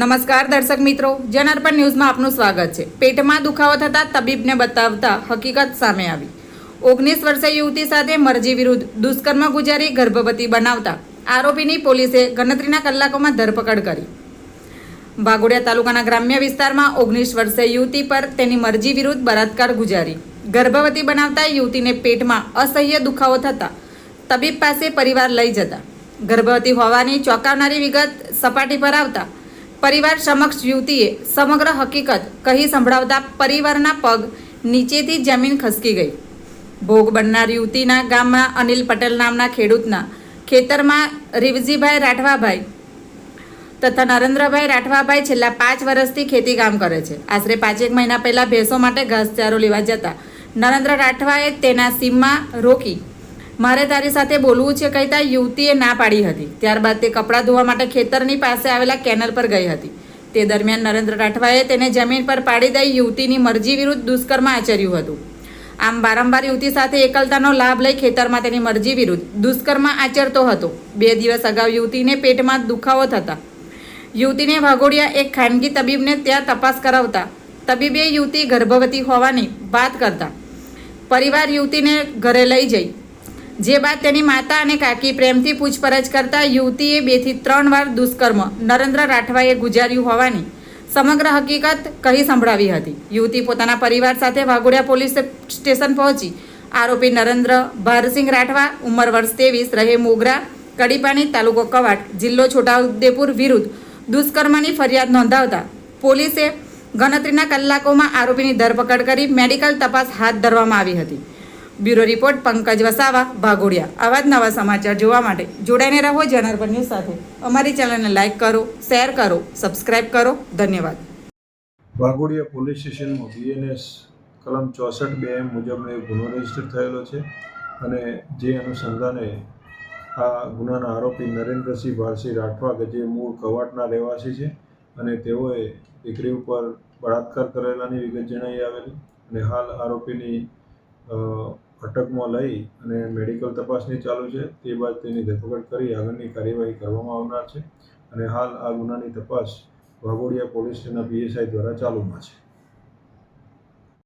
નમસ્કાર દર્શક મિત્રો જનઅર્પણ ન્યૂઝમાં આપનું સ્વાગત છે. પેટમાં દુખાવો થતાં તબીબને બતાવતા હકીકત સામે આવી. ઓગણીસ વર્ષીય યુવતી સાથે મરજી વિરુદ્ધ દુષ્કર્મ ગુજારી ગર્ભવતી બનાવતા આરોપીની પોલીસે ગણતરીના કલાકોમાં ધરપકડ કરી. વાઘોડિયા તાલુકાના ગ્રામ્ય વિસ્તારમાં ઓગણીસ વર્ષીય યુવતી પર તેની મરજી વિરુદ્ધ બળાત્કાર ગુજારી. ગર્ભવતી બનાવતા યુવતીને પેટમાં અસહ્ય દુખાવો થતાં તબીબ પાસે પરિવાર લઈ જતા. ગર્ભવતી હોવાની ચોંકાવનારી વિગત સપાટી પર આવતા પરિવાર સમક્ષ યુવતીએ સમગ્ર હકીકત કહી સંભળાવતા પરિવારના પગ નીચેથી જમીન ખસકી ગઈ. ભોગ બનનાર યુવતીના ગામમાં અનિલ પટેલ નામના ખેડૂતના ખેતરમાં રીવજીભાઈ રાઠવાભાઈ તથા નરેન્દ્રભાઈ રાઠવાભાઈ છેલ્લા પાંચ વર્ષથી ખેતી કામ કરે છે. આશરે પાંચેક મહિના પહેલાં ભેંસો માટે ઘાસચારો લેવા જતા નરેન્દ્ર રાઠવાએ તેના સીમમાં રોકી મારે તારી સાથે બોલવું છે કહેતા યુવતીએ ના પાડી હતી. ત્યારબાદ તે કપડાં ધોવા માટે ખેતરની પાસે આવેલા કેનલ પર ગઈ હતી. તે દરમિયાન નરેન્દ્ર રાઠવાએ તેને જમીન પર પાડી દઈ યુવતીની મરજી વિરુદ્ધ દુષ્કર્મ આચર્યું હતું. આમ વારંવાર યુવતી સાથે એકલતાનો લાભ લઈ ખેતરમાં તેની મરજી વિરુદ્ધ દુષ્કર્મ આચરતો હતો. બે દિવસ અગાઉ યુવતીને પેટમાં દુખાવો થતા. યુવતીને વાઘોડિયા એક ખાનગી તબીબને ત્યાં તપાસ કરાવતા તબીબે યુવતી ગર્ભવતી હોવાની વાત કરતા. પરિવાર યુવતીને ઘરે લઈ જઈ જે બાદ તેની માતા અને કાકી પ્રેમથી પૂછપરછ કરતા યુવતીએ બેથી ત્રણ વાર દુષ્કર્મ નરેન્દ્ર રાઠવાએ ગુજાર્યું હોવાની સમગ્ર હકીકત કહી સંભળાવી હતી. યુવતી પોતાના પરિવાર સાથે વાઘોડિયા પોલીસ સ્ટેશન પહોંચી. આરોપી નરેન્દ્ર ભારસિંહ રાઠવા, ઉંમર વર્ષ ત્રેવીસ, રહે મોગરા કડીપાણી તાલુકો કવાટ, જિલ્લો છોટાઉદેપુર વિરુદ્ધ દુષ્કર્મની ફરિયાદ નોંધાવતા પોલીસે ગણતરીના કલાકોમાં આરોપીની ધરપકડ કરી મેડિકલ તપાસ હાથ ધરવામાં આવી હતી. Bureau report Pankaj Vasava, Bhagodiya. આવા જ નવા સમાચાર જોવા માટે જોડાઈને રહો જનાર્પણ ન્યૂઝ સાથે. અમારી ચેનલને લાઇક કરો, શેર કરો, સબસ્ક્રાઇબ કરો. ધન્યવાદ. વાઘોડિયા પોલીસ સ્ટેશનમાં બીએનએસ કલમ ચોસઠ બે એમ મુજબનો એક ગુનો રજિસ્ટર થયેલો છે અને જે અનુસંધાને આ ગુનાના આરોપી નરેન્દ્રસિંહ ભારસિંહ રાઠવા કે જે મૂળ કવાટના રહેવાસી છે અને તેઓએ દીકરી ઉપર બળાત્કાર કરેલાની વિગત જણાઈ આવેલી અને હાલ આરોપીની અટકમાં લઈ અને મેડિકલ તપાસની ચાલુ છે, તે બાદ તેની ધરપકડ કરી આગળની કાર્યવાહી કરવામાં આવનાર છે અને હાલ આ ગુનાની તપાસ વાઘોડિયા પોલીસ સ્ટેશનના પીએસઆઈ દ્વારા ચાલુમાં છે.